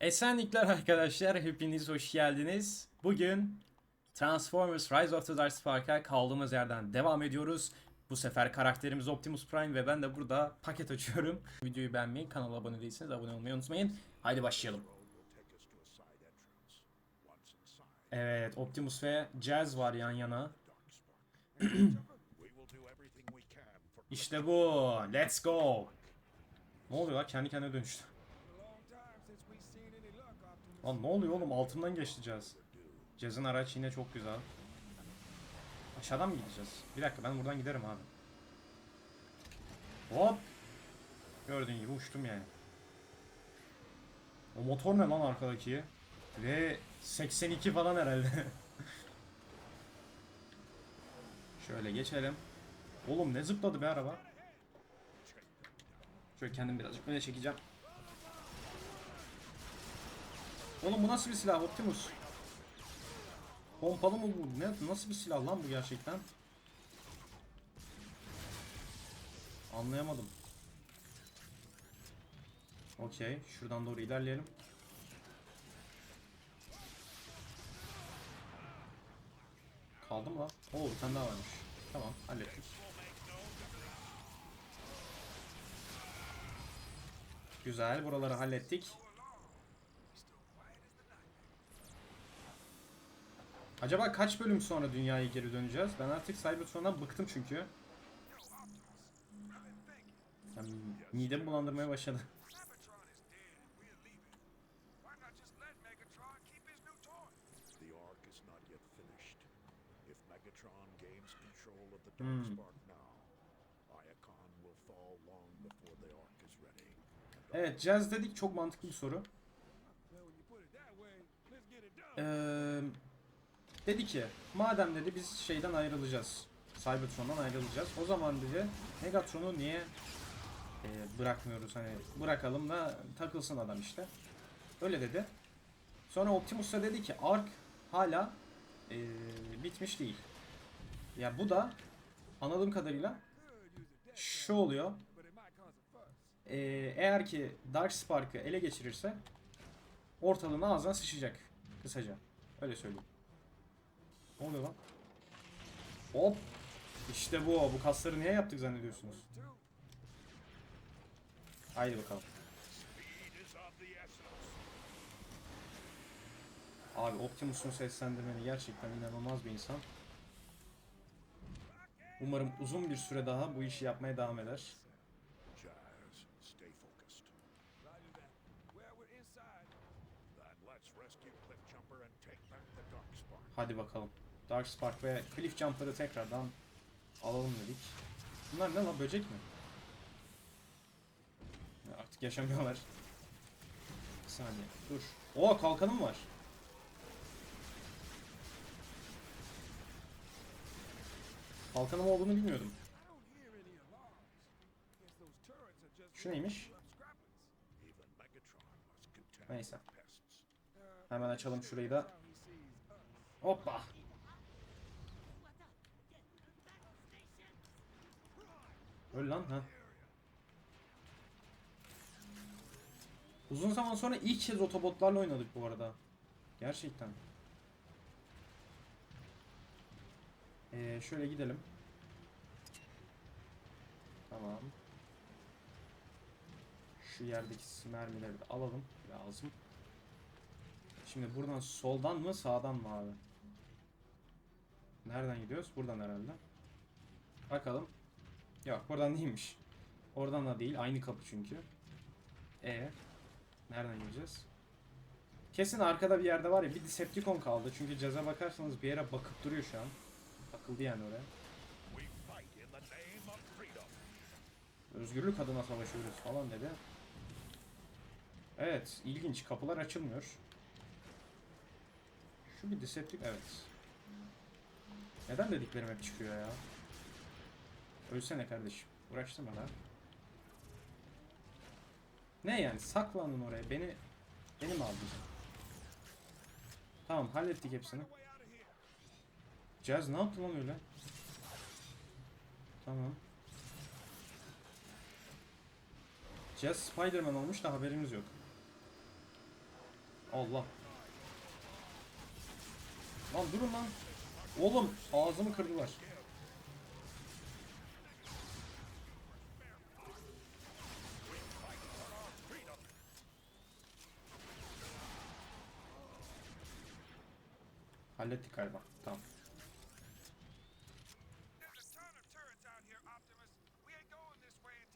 Esenlikler arkadaşlar, hepiniz hoş geldiniz. Bugün Transformers Rise of the Dark Spark'a kaldığımız yerden devam ediyoruz. Bu sefer karakterimiz Optimus Prime ve ben de burada paket açıyorum. Videoyu beğenmeyi, kanala abone değilseniz abone olmayı unutmayın. Haydi başlayalım. Evet, Optimus ve Jazz var yan yana. İşte bu. Let's go. Ne oluyor lan? Kendi kendine dönüştü. Lan ne oluyor oğlum? Altından Jazz. Jazz'ın araç yine çok güzel. Aşağıdan mı gideceğiz? Bir dakika ben buradan giderim abi. Hop. Gördüğün gibi uçtum yani. O motor ne lan arkadaki? Ve 82 falan herhalde. Şöyle geçelim. Oğlum ne zıpladı be araba. Şöyle kendim birazcık öne çekeceğim. Oğlum bu nasıl bir silah Optimus? Pompalı mı bu? Ne, nasıl bir silah lan bu gerçekten? Anlayamadım. Okey. Şuradan doğru ilerleyelim. Kaldı mı lan? Oo bir daha varmış. Tamam hallettik. Güzel buraları hallettik. Acaba kaç bölüm sonra dünyaya geri döneceğiz? Ben artık Cybertron'dan bıktım çünkü. Yani midemi bulandırmaya başladı. Ready. Evet Jazz dedik çok mantıklı bir soru. Ee, dedi ki madem dedi biz şeyden ayrılacağız. Cybertron'dan ayrılacağız. O zaman dedi Megatron'u niye e, bırakmıyoruz hani bırakalım da takılsın adam işte. Öyle dedi. Sonra Optimus da dedi ki Ark hala e, bitmiş değil. Ya bu da anladığım kadarıyla şu oluyor. Ee, eğer ki Dark Spark'ı ele geçirirse ortalığın ağzına sıçacak. Kısaca. Öyle söyleyeyim. Ne oluyor lan? Hop. İşte bu. Bu kasları niye yaptık zannediyorsunuz? Haydi bakalım. Abi Optimus'un seslendirmeni gerçekten inanılmaz bir insan. Umarım uzun bir süre daha bu işi yapmaya devam eder. Hadi bakalım. Dark Spark ve Cliff Jumper'ı tekrardan alalım dedik. Bunlar ne lan böcek mi? Ya Artık yaşamıyorlar. Bir saniye dur. Oo kalkanım var. Kalkanım olduğunu bilmiyordum. Şu neymiş? Neyse. Hemen açalım şurayı da. Hoppa. Öl lan ha. Uzun zaman sonra ilk kez otobotlarla oynadık bu arada. Gerçekten. Ee, şöyle gidelim. Tamam. Şu yerdeki mermileri de alalım. Lazım. Şimdi buradan soldan mı sağdan mı abi? Nereden gidiyoruz? Buradan herhalde. Bakalım. Yok buradan değilmiş. Oradan da değil. Aynı kapı çünkü. E Nereden gireceğiz? Kesin arkada bir yerde var ya bir Decepticon kaldı. Çünkü ceza bakarsanız bir yere bakıp duruyor şu an. Takıldı yani oraya. Özgürlük adına savaşıyoruz falan dedi. Evet, ilginç. Kapılar açılmıyor. Şu bir Deceptic... Evet. Neden dediklerim hep çıkıyor ya? Ölsene kardeşim. Uğraştırma lan. Ne yani? Saklandın oraya. Beni... Beni mi aldın? Tamam, hallettik hepsini. Jazz ne yaptı lan öyle? Tamam. Jazz Spider-Man olmuş da haberimiz yok. Allah. Lan durun lan. Oğlum ağzımı kırdılar.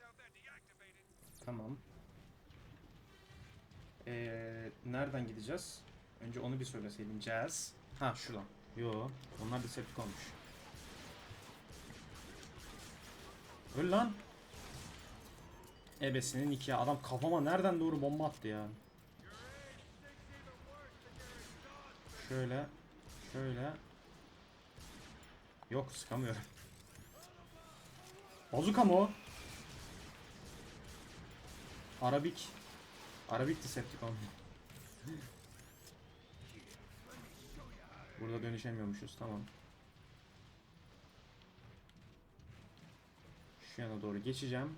Until they're deactivated. Tamam. Ee, nereden gideceğiz? Önce onu bir söyleseydin. Jazz. Ha şuradan. Yo. Onlar Decepticon'muş. Öl lan. Ebesinin iki Adam kafama nereden doğru bomba attı ya. Şöyle. Şöyle. Yok sıkamıyorum. Bazuka mı o? Arabik. Arabik Decepticon. Burada dönüşemiyormuşuz tamam. Şu yana doğru geçeceğim.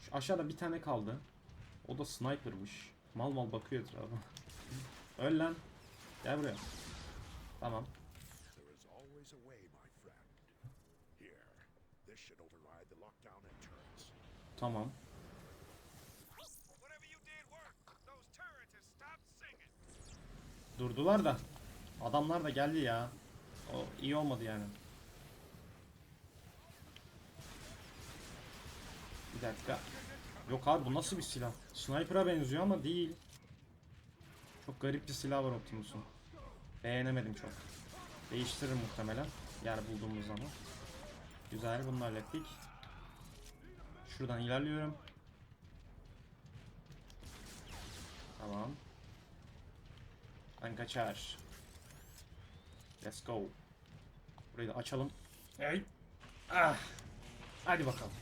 Şu aşağıda bir tane kaldı. O da sniper'mış. Mal mal bakıyor etrafa. Öl lan. Gel buraya. Tamam. Tamam. Durdular da. Adamlar da geldi ya. O iyi olmadı yani. Bir dakika. Yok abi bu nasıl bir silah? Sniper'a benziyor ama değil. Çok garip bir silah var Optimus'un. Beğenemedim çok. Değiştiririm muhtemelen. Yer bulduğumuz zaman. Güzel bunu hallettik. Şuradan ilerliyorum. Tamam. Ben kaçar. Let's go. Burayı da açalım. Ay. Ah. Hadi bakalım.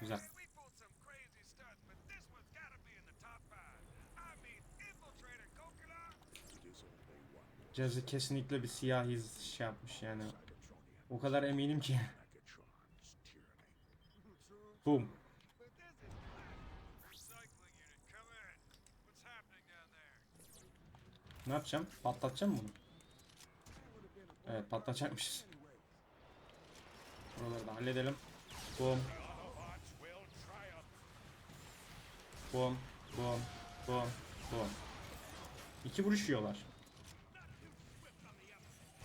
Güzel. Cazı kesinlikle bir siyah iz şey yapmış yani. O kadar eminim ki. Boom. Ne yapacağım? Patlatacağım bunu? Evet patlatacakmışız. Buraları da halledelim. Boom. Boom. Boom. Boom. Boom. İki vuruş yiyorlar.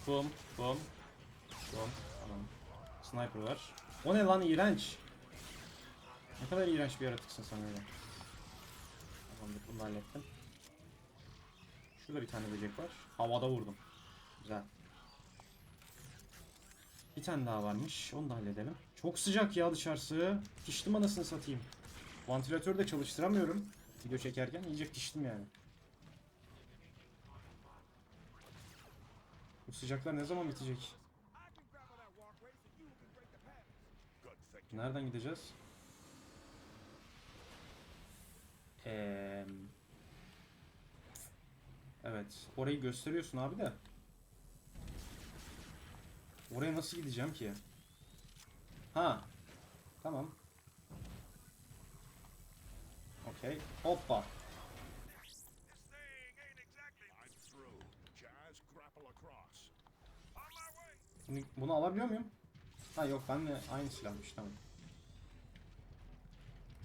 Boom. Boom. Boom. Tamam. Sniper var. O ne lan iğrenç. Ne kadar iğrenç bir yaratıksın sen öyle. Tamamdır bunu hallettim. Şurada bir tane böcek var. Havada vurdum. Güzel. Bir tane daha varmış. Onu da halledelim. Çok sıcak ya dışarısı. Piştim anasını satayım. Vantilatörü de çalıştıramıyorum. Video çekerken iyice piştim yani. Bu sıcaklar ne zaman bitecek? Nereden gideceğiz? Eee... Evet. Orayı gösteriyorsun abi de. Oraya nasıl gideceğim ki? Ha. Tamam. Okey. Hoppa. Bunu, alabiliyor muyum? Ha yok benle aynı silahmış tamam.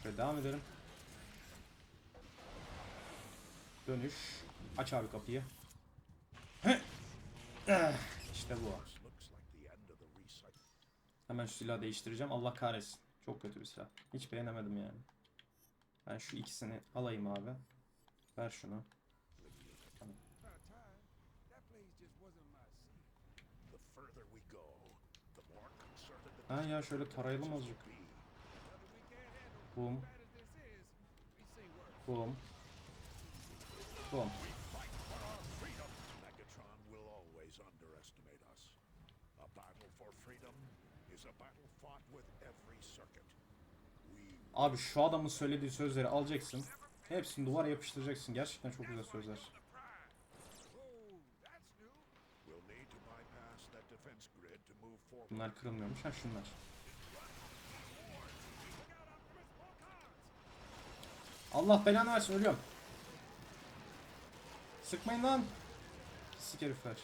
Şöyle devam edelim. Dönüş. Aç abi kapıyı. İşte bu. Hemen şu silahı değiştireceğim. Allah kahretsin. Çok kötü bir silah. Hiç beğenemedim yani. Ben şu ikisini alayım abi. Ver şunu. About Ha ya şöyle tarayalım azıcık. Megatron will always underestimate us. A battle for freedom is a battle fought with every circuit. We Abi şu adamın söylediği sözleri alacaksın. Hepsini duvara yapıştıracaksın. Gerçekten çok güzel sözler. Bunlar kırılmıyormuş. Ha şunlar. Allah belanı versin ölüyorum. Sıkmayın lan. Sik herifler.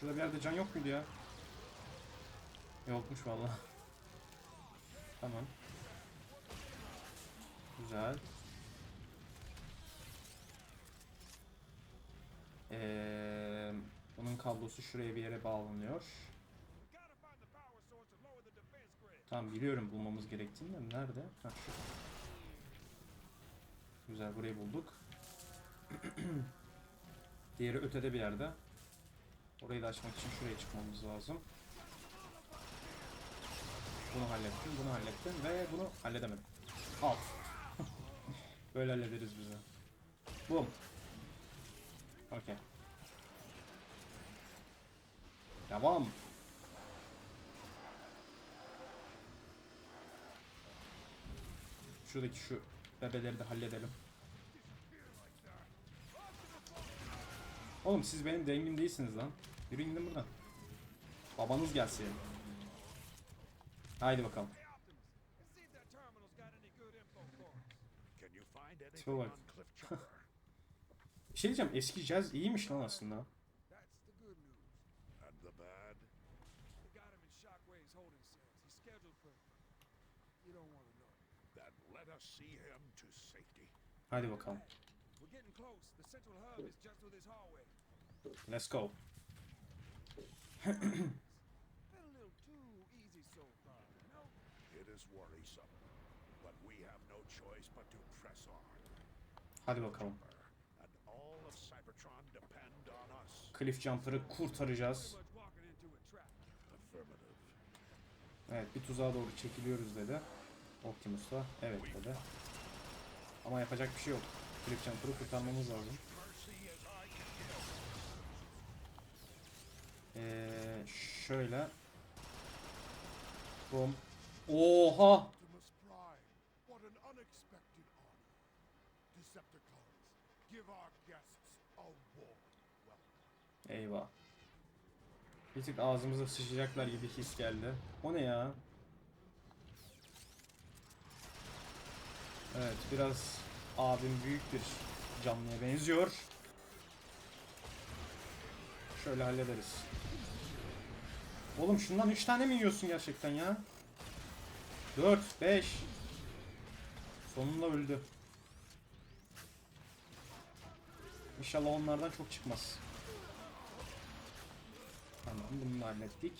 Şurada bir yerde can yok muydu ya? Yokmuş vallahi. Tamam. Güzel. Ee, bunun kablosu şuraya bir yere bağlanıyor. Tamam biliyorum bulmamız gerektiğini de nerede? Şu. Güzel burayı bulduk. Diğeri ötede bir yerde. Orayı da açmak için şuraya çıkmamız lazım. Bunu hallettim, bunu hallettim ve bunu halledemedim. Al. Böyle hallederiz bizi. Bum. Okey. Devam. Şuradaki şu bebeleri de halledelim. Oğlum siz benim dengim değilsiniz lan. Yürüyün gidin buradan. Babanız gelsin. Haydi bakalım. Tipe bak. Bir şey diyeceğim eski jazz iyiymiş lan aslında. But to press on. Hadi bakalım. And all of Cybertron depend on us. Cliff Jumper'ı kurtaracağız. Evet bir tuzağa doğru çekiliyoruz dedi. Optimus da evet dedi. Ama yapacak bir şey yok. Cliff Jumper'ı kurtarmamız lazım. Ee, şöyle. Bum. Oha! Eyvah. Bir tık ağzımıza sıçacaklar gibi his geldi. O ne ya? Evet biraz abim büyük bir canlıya benziyor. Şöyle hallederiz. Oğlum şundan 3 tane mi yiyorsun gerçekten ya? 4, 5. Sonunda öldü. İnşallah onlardan çok çıkmaz. Tamam bunu hallettik.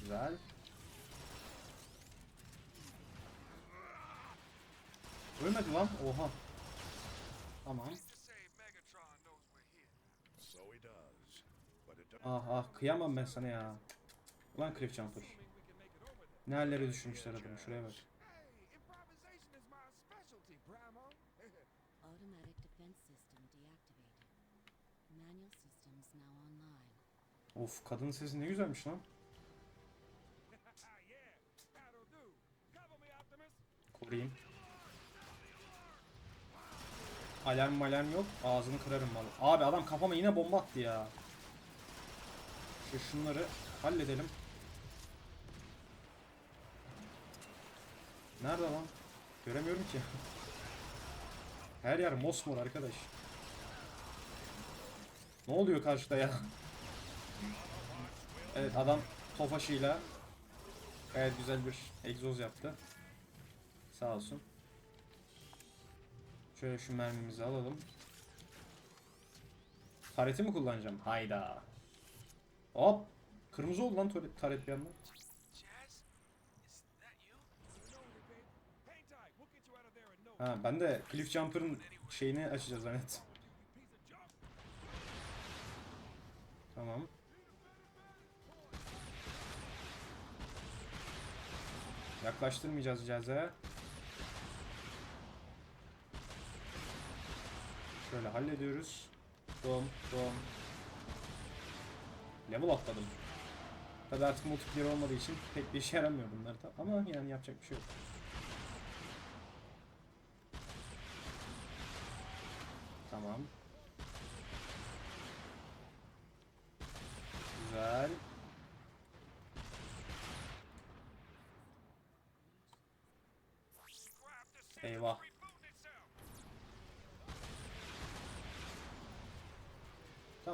Güzel. Ölmedi lan. Oha. Tamam. Ah ah kıyamam ben sana ya. Ulan Cliff Jumper. Ne hallere düşürmüşler adamı şuraya bak. Of kadının sesi ne güzelmiş lan. Koruyayım. Alarm alarm yok. Ağzını kırarım vallahi. Abi adam kafama yine bomba attı ya. Şu şunları halledelim. Nerede lan? Göremiyorum ki. Her yer mosmor arkadaş. Ne oluyor karşıda ya? Evet adam tofaşıyla gayet güzel bir egzoz yaptı. Sağ olsun. Şöyle şu mermimizi alalım. Tareti mi kullanacağım? Hayda. Hop. Kırmızı oldu lan taret, bir anda. Ha ben de Cliff Jumper'ın şeyini açacağız zannet. Tamam. Yaklaştırmayacağız cihaza. Şöyle hallediyoruz. Dom, dom. Level atladım. Tabi artık multiplayer olmadığı için pek bir işe yaramıyor bunlar da. Ama yani yapacak bir şey yok. Tamam. Güzel. Eyvah.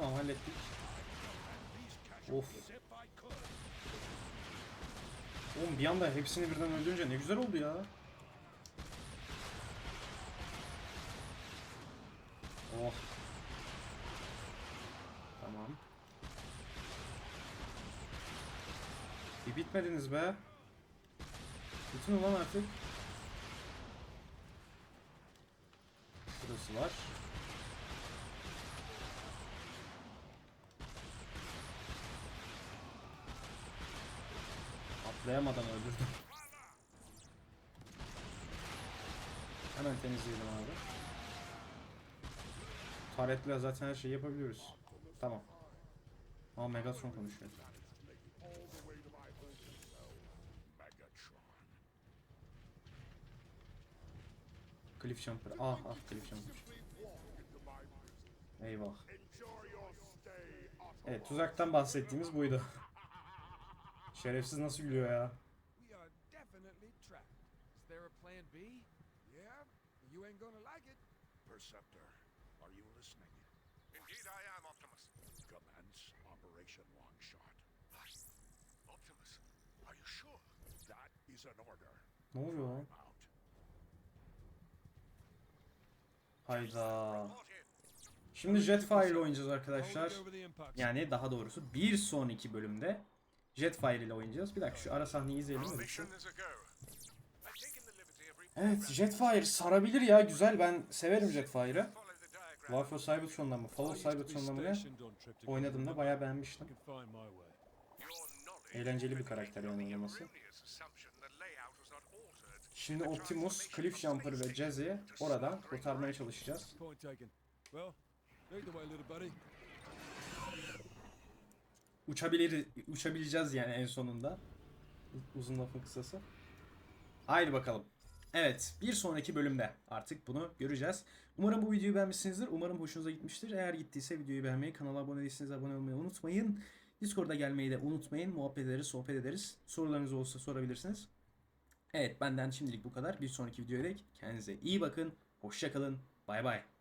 Tamam hallettik. Of. Oğlum bir anda hepsini birden öldürünce ne güzel oldu ya. Oh. Tamam. Bir bitmediniz be. Bütün ulan artık. Şurası var. Atlayamadan öldürdüm. Hemen temizleyelim abi. Taretle zaten her şeyi yapabiliyoruz. Tamam. Aa Megatron konuşuyor. Megatron. Cliff Jumper. Ah ah Cliff Jumper. Eyvah. Evet tuzaktan bahsettiğimiz buydu. Şerefsiz nasıl gülüyor ya. We are definitely trapped. Is there a plan B? Yeah, you ain't gonna like it. Perceptor, are you listening? Indeed, I am, Optimus. Commence Operation Longshot. Optimus, are you sure? That is an order. Ne oluyor lan? Hayda. Şimdi Jetfire ile oynayacağız arkadaşlar. Yani daha doğrusu bir sonraki bölümde Jetfire ile oynayacağız. Bir dakika şu ara sahneyi izleyelim mi? Evet Jetfire sarabilir ya güzel ben severim Jetfire'ı. follow the diagram. War for Cybertron'dan mı? Fall of Cybertron'dan mı ne? Oynadığımda bayağı beğenmiştim. Eğlenceli bir karakter yani oynaması. Şimdi Optimus, Cliff Jumper ve Jazzy'i oradan kurtarmaya çalışacağız. Uçabilir, uçabileceğiz yani en sonunda. Uzun lafın kısası. Haydi bakalım. Evet, bir sonraki bölümde artık bunu göreceğiz. Umarım bu videoyu beğenmişsinizdir. Umarım hoşunuza gitmiştir. Eğer gittiyse videoyu beğenmeyi, kanala abone değilseniz abone olmayı unutmayın. Discord'a gelmeyi de unutmayın. Muhabbet ederiz, sohbet ederiz. Sorularınız olursa sorabilirsiniz. Evet, benden şimdilik bu kadar. Bir sonraki videoya dek kendinize iyi bakın. Hoşçakalın. Bay bay.